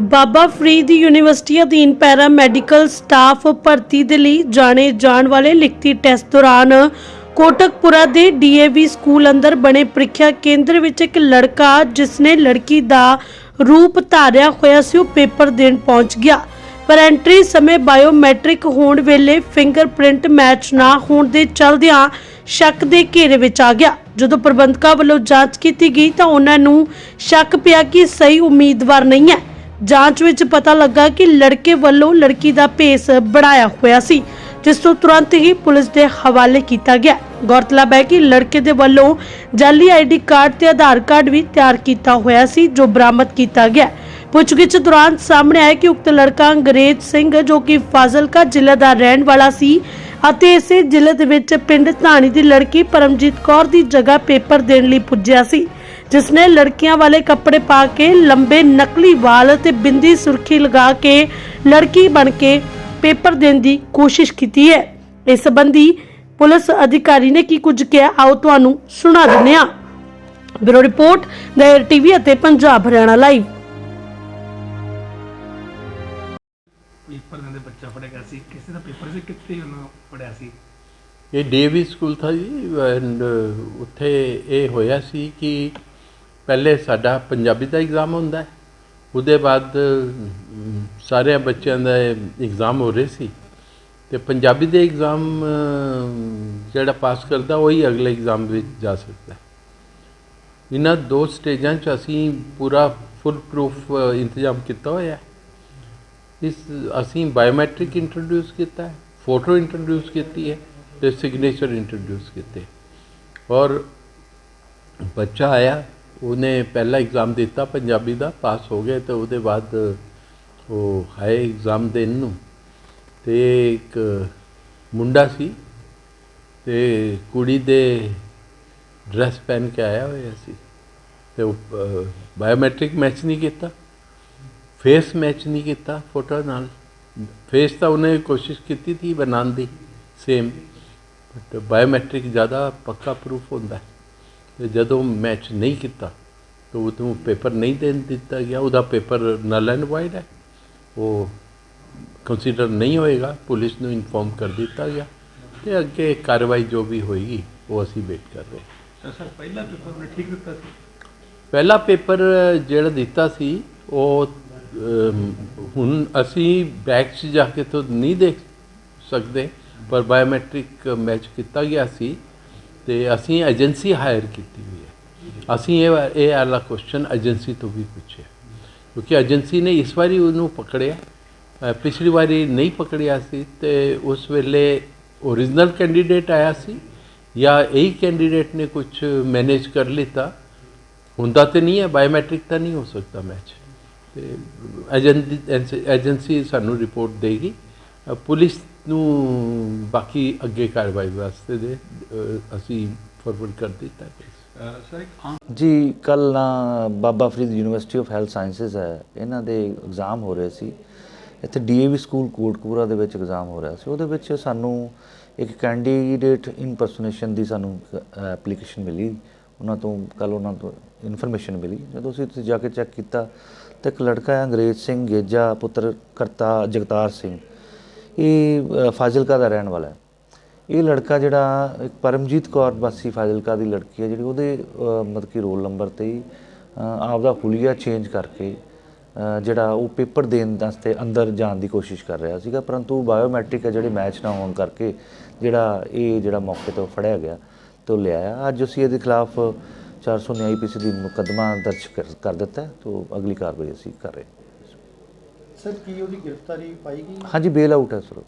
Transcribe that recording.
ਬਾਬਾ Farid university ਅਧੀਨ para medical staff ਭਰਤੀ ਦੇ ਲਈ ਜਾਣੇ ਜਾਣ ਵਾਲੇ ਲਿਖਤੀ ਟੈਸਟ ਦੌਰਾਨ ਕੋਟਕਪੁਰਾ ਦੇ ਡੀਏਵੀ ਸਕੂਲ ਅੰਦਰ ਬਣੇ ਪ੍ਰੀਖਿਆ ਕੇਂਦਰ ਵਿੱਚ ਇੱਕ ਲੜਕਾ ਜਿਸ ਨੇ ਲੜਕੀ ਦਾ ਰੂਪ ਧਾਰਿਆ ਹੋਇਆ ਸੀ, ਉਹ ਪੇਪਰ ਦੇਣ ਪਹੁੰਚ ਗਿਆ। ਪਰ ਐਂਟਰੀ ਸਮੇਂ ਬਾਇਓਮੈਟ੍ਰਿਕ ਹੋਣ ਵੇਲੇ ਫਿੰਗਰਪ੍ਰਿੰਟ ਮੈਚ ਨਾ ਹੋਣ ਦੇ ਚਲਦਿਆਂ ਸ਼ੱਕ ਦੇ ਘੇਰੇ ਵਿੱਚ ਆ ਗਿਆ। ਜਦੋਂ ਪ੍ਰਬੰਧਕਾਂ ਵੱਲੋਂ ਜਾਂਚ ਕੀਤੀ ਗਈ ਤਾਂ ਉਹਨਾਂ ਨੂੰ ਸ਼ੱਕ ਪਿਆ ਕਿ ਸਹੀ ਉਮੀਦਵਾਰ ਨਹੀਂ ਹੈ। ਜਾਂਚ ਵਿੱਚ ਪਤਾ ਲੱਗਾ ਕਿ ਲੜਕੇ ਵੱਲੋਂ ਲੜਕੀ ਦਾ ਭੇਸ ਬਣਾਇਆ ਹੋਇਆ ਸੀ, ਜਿਸ ਤੋਂ ਤੁਰੰਤ ਹੀ ਪੁਲਿਸ ਦੇ ਹਵਾਲੇ ਕੀਤਾ ਗਿਆ। ਗੌਰਤਲਬ ਹੈ ਕਿ ਲੜਕੇ ਦੇ ਵੱਲੋਂ ਜਾਲੀ ਆਈਡੀ ਕਾਰਡ ਤੇ ਆਧਾਰ ਕਾਰਡ ਵੀ ਤਿਆਰ ਕੀਤਾ ਹੋਇਆ ਸੀ, ਜੋ ਬਰਾਮਦ ਕੀਤਾ ਗਿਆ। ਪੁੱਛਗਿੱਛ ਦੌਰਾਨ ਸਾਹਮਣੇ ਆਇਆ ਕਿ ਉਕਤ ਲੜਕਾ ਅੰਗਰੇਜ਼ ਸਿੰਘ, ਜੋ ਕਿ ਫਾਜ਼ਿਲਕਾ ਜ਼ਿਲ੍ਹੇ ਦਾ ਰਹਿਣ ਵਾਲਾ ਸੀ ਅਤੇ ਇਸੇ ਜ਼ਿਲ੍ਹੇ ਦੇ ਵਿੱਚ ਪਿੰਡ ਧਾਣੀ ਦੀ ਲੜਕੀ ਪਰਮਜੀਤ ਕੌਰ ਦੀ ਜਗ੍ਹਾ ਪੇਪਰ ਦੇਣ ਲਈ ਪੁੱਜਿਆ ਸੀ। ਜਿਸ ਨੇ ਲੜਕੀਆਂ ਵਾਲੇ ਕੱਪੜੇ ਪਾ ਕੇ ਲੰਬੇ ਨਕਲੀ ਵਾਲ ਤੇ ਬਿੰਦੀ ਸੁਰਖੀ ਲਗਾ ਕੇ ਲੜਕੀ ਬਣ ਕੇ ਪੇਪਰ ਦੇਣ ਦੀ ਕੋਸ਼ਿਸ਼ ਕੀਤੀ ਹੈ। ਇਸ ਸੰਬੰਧੀ ਪੁਲਿਸ ਅਧਿਕਾਰੀ ਨੇ ਕੀ ਕੁਝ ਕਿਹਾ ਆਓ ਤੁਹਾਨੂੰ ਸੁਣਾ ਦਿੰਦੇ ਹਾਂ। ਬਿਊਰੋ ਰਿਪੋਰਟ ਦ ਟੀਵੀ ਅਤੇ ਪੰਜਾਬ ਹਰਿਆਣਾ ਲਾਈਵ। ਪੇਪਰ ਦੇ ਬੱਚਾ ਪੜ੍ਹਿਆ ਗਿਆ ਸੀ। ਕਿਸੇ ਦਾ ਪੇਪਰ ਸੀ? ਕਿੱਥੇ ਉਹਨੂੰ ਪੜਿਆ ਸੀ? ਇਹ ਡੀਏਵੀ ਸਕੂਲ ਥਾ ਜੀ ਐਂਡ ਉੱਥੇ ਇਹ ਹੋਇਆ ਸੀ ਕਿ ਪਹਿਲੇ ਸਾਡਾ ਪੰਜਾਬੀ ਦਾ ਐਗਜ਼ਾਮ ਹੁੰਦਾ ਹੈ। ਉਹਦੇ ਬਾਅਦ ਅਮ, ਸਾਰਿਆਂ ਬੱਚਿਆਂ ਦਾ ਐਗਜ਼ਾਮ ਹੋ ਰਹੇ ਸੀ। ਤੇ ਪੰਜਾਬੀ ਦੇ ਐਗਜ਼ਾਮ ਜਿਹੜਾ ਪਾਸ ਕਰਦਾ ਉਹੀ ਅਗਲੇ ਐਗਜ਼ਾਮ ਵਿੱਚ ਜਾ ਸਕਦਾ ਹੈ। ਇਹਨਾਂ ਦੋ ਸਟੇਜਾਂ 'ਚ ਅਸੀਂ ਪੂਰਾ ਫੁੱਲ ਪ੍ਰੂਫ ਇੰਤਜ਼ਾਮ ਕੀਤਾ ਹੋਇਆ ਹੈ। ਇਸ ਅਸੀਂ ਬਾਇਓਮੈਟ੍ਰਿਕ ਇੰਟਰੋਡਿਊਸ ਕੀਤਾ ਹੈ ਫੋਟੋ ਇੰਟਰੋਡਿਊਸ ਕੀਤੀ ਹੈ ਤੇ ਸਿਗਨੇਚਰ ਇੰਟਰੋਡਿਊਸ ਕੀਤੇ। ਔਰ ਬੱਚਾ ਆਇਆ ਉਹਨੇ ਪਹਿਲਾ ਐਗਜ਼ਾਮ ਦਿੱਤਾ, ਪੰਜਾਬੀ ਦਾ ਪਾਸ ਹੋ ਗਿਆ ਤੇ ਉਹਦੇ ਬਾਅਦ ਉਹ ਹਾਈ ਐਗਜ਼ਾਮ ਦੇਣ ਨੂੰ। ਤੇ ਇੱਕ ਮੁੰਡਾ ਸੀ ਤੇ ਕੁੜੀ ਦੇ ਡਰੈਸ ਪਹਿਨ ਕੇ ਆਇਆ ਹੋਇਆ ਸੀ। ਤੇ ਬਾਇਓਮੈਟ੍ਰਿਕ ਮੈਚ ਨਹੀਂ ਕੀਤਾ ਫੇਸ ਮੈਚ ਨਹੀਂ ਕੀਤਾ ਫੋਟੋ ਨਾਲ। ਫੇਸ ਤਾਂ ਉਹਨੇ ਕੋਸ਼ਿਸ਼ ਕੀਤੀ ਸੀ, ਬਣਾਉਣ ਦੀ ਸੇਮ ਬਟ ਬਾਇਓਮੈਟ੍ਰਿਕ ਜ਼ਿਆਦਾ ਪੱਕਾ ਪ੍ਰੂਫ ਹੁੰਦਾ। ਹੈ ਤੇ ਜਦੋਂ ਮੈਚ ਨਹੀਂ ਕੀਤਾ ਤਾਂ ਉਹਨੂੰ ਪੇਪਰ ਨਹੀਂ ਦੇਣ ਦਿੱਤਾ ਗਿਆ। ਉਹਦਾ ਪੇਪਰ ਨਲ ਐਂਡ ਵਾਈਡ ਹੈ। ਉਹ ਕੰਸੀਡਰ ਨਹੀਂ ਹੋਏਗਾ। ਪੁਲਿਸ ਨੂੰ ਇਨਫੋਰਮ ਕਰ ਦਿੱਤਾ ਗਿਆ ਤੇ ਅੱਗੇ ਕਾਰਵਾਈ ਜੋ ਵੀ ਹੋਏਗੀ ਉਹ ਅਸੀਂ ਵੇਟ ਕਰ ਰਹੇ ਹਾਂ। ਸਰ ਪਹਿਲਾ ਪੇਪਰ ਉਹਨੇ ਠੀਕ ਦਿੱਤਾ ਸੀ? ਪਹਿਲਾ ਪੇਪਰ ਜਿਹੜਾ ਦਿੱਤਾ ਸੀ ਉਹ ਹੁਣ ਅਸੀਂ ਬੈਕ 'ਚ ਜਾ ਕੇ ਤਾਂ ਨਹੀਂ ਦੇਖ ਸਕਦੇ ਪਰ ਬਾਇਓਮੈਟ੍ਰਿਕ ਮੈਚ ਕੀਤਾ ਗਿਆ ਸੀ। ਤੇ ਅਸੀਂ ਏਜੰਸੀ ਹਾਇਰ ਕੀਤੀ ਹੋਈ ਹੈ। ਅਸੀਂ ਇਹ ਇਹ ਵਾਲਾ ਕੁਐਸਚਨ ਏਜੰਸੀ ਤੋਂ ਵੀ ਪੁੱਛਿਆ। ਕਿਉਂਕਿ ਏਜੰਸੀ ਨੇ ਇਸ ਵਾਰੀ ਉਹਨੂੰ ਪਕੜਿਆ। ਪਿਛਲੀ ਵਾਰੀ ਨਹੀਂ ਪਕੜਿਆ ਸੀ ਤੇ ਉਸ ਵੇਲੇ ਓਰੀਜਨਲ ਕੈਂਡੀਡੇਟ ਆਇਆ ਸੀ ਜਾਂ ਇਹੀ ਕੈਂਡੀਡੇਟ ਨੇ ਕੁਝ ਮੈਨੇਜ ਕਰ ਲਿੱਤਾ। ਹੁੰਦਾ ਤੇ ਨਹੀਂ ਹੈ ਬਾਇਓਮੈਟ੍ਰਿਕ ਤਾਂ ਨਹੀਂ ਹੋ ਸਕਦਾ ਮੈਚ ਤੇ ਏਜੰਸੀ ਸਾਨੂੰ ਰਿਪੋਰਟ ਦੇਗੀ। ਪੁਲਿਸ ਨੂੰ ਬਾਕੀ ਅੱਗੇ ਕਾਰਵਾਈ ਵਾਸਤੇ ਦੇ ਅਸੀਂ ਫਾਰਵਰਡ ਕਰ ਦਿੱਤਾ ਜੀ ਕੱਲ ਨਾ Baba Farid university of health sciences ਹੈ। ਇਹਨਾਂ ਦੇ ਐਗਜ਼ਾਮ ਹੋ ਰਹੇ ਸੀ। ਇੱਥੇ ਡੀਏਵੀ ਸਕੂਲ ਕੋਟਕਪੂਰਾ ਦੇ ਵਿੱਚ ਐਗਜ਼ਾਮ ਹੋ ਰਿਹਾ ਸੀ। ਉਹਦੇ ਵਿੱਚ ਸਾਨੂੰ ਇੱਕ ਕੈਂਡੀਡੇਟ ਇਨਪਰਸੋਨੇਸ਼ਨ ਦੀ ਸਾਨੂੰ ਐਪਲੀਕੇਸ਼ਨ ਮਿਲੀ। ਉਹਨਾਂ ਤੋਂ ਕੱਲ ਉਹਨਾਂ ਤੋਂ ਇਨਫੋਰਮੇਸ਼ਨ ਮਿਲੀ। ਜਦੋਂ ਅਸੀਂ ਉੱਥੇ ਜਾ ਕੇ ਚੈੱਕ ਕੀਤਾ ਤਾਂ ਇੱਕ ਲੜਕਾ ਹੈ ਅੰਗਰੇਜ਼ ਸਿੰਘ ਗੇਜਾ ਪੁੱਤਰ ਕਰਤਾ ਜਗਤਾਰ ਸਿੰਘ। ਇਹ ਫਾਜ਼ਿਲਕਾ ਦਾ ਰਹਿਣ ਵਾਲਾ ਹੈ। ਇਹ ਲੜਕਾ ਜਿਹੜਾ ਇੱਕ ਪਰਮਜੀਤ ਕੌਰ ਵਾਸੀ ਫਾਜ਼ਿਲਕਾ ਦੀ ਲੜਕੀ ਹੈ ਜਿਹੜੀ ਉਹਦੇ ਮਤਲਬ ਕਿ ਰੋਲ ਨੰਬਰ ਤੇ ਹੀ ਅ, ਆਪਦਾ ਹੁਲੀਆ ਚੇਂਜ ਕਰਕੇ ਜਿਹੜਾ ਉਹ ਪੇਪਰ ਦੇਣ ਵਾਸਤੇ ਅੰਦਰ ਜਾਣ ਦੀ ਕੋਸ਼ਿਸ਼ ਕਰ ਰਿਹਾ ਸੀਗਾ ਪਰੰਤੂ ਬਾਇਓਮੈਟ੍ਰਿਕ ਹੈ ਜਿਹੜੇ ਮੈਚ ਨਾ ਹੋਣ ਕਰਕੇ ਜਿਹੜਾ ਇਹ ਜਿਹੜਾ ਮੌਕੇ ਤੋਂ ਫੜਿਆ ਗਿਆ ਤੋਂ ਲਿਆਇਆ। ਅੱਜ ਅਸੀਂ ਇਹਦੇ ਖਿਲਾਫ 400 ਆਈਪੀਸੀ ਦੀ ਮੁਕੱਦਮਾ ਦਰਜ ਕਰ- ਕਰ ਦਿੱਤਾ ਹੈ ਤੋਂ ਅਗਲੀ ਕਾਰਵਾਈ ਅਸੀਂ ਕਰ ਰਹੇ ਹਾਂ। ਸਰ ਕੀ ਉਹਦੀ ਗ੍ਰਿਫਤਾਰੀ ਪਾਈ ਗਈ? ਹਾਂਜੀ ਬੇਲ ਆਊਟ ਹੈ ਸਰ।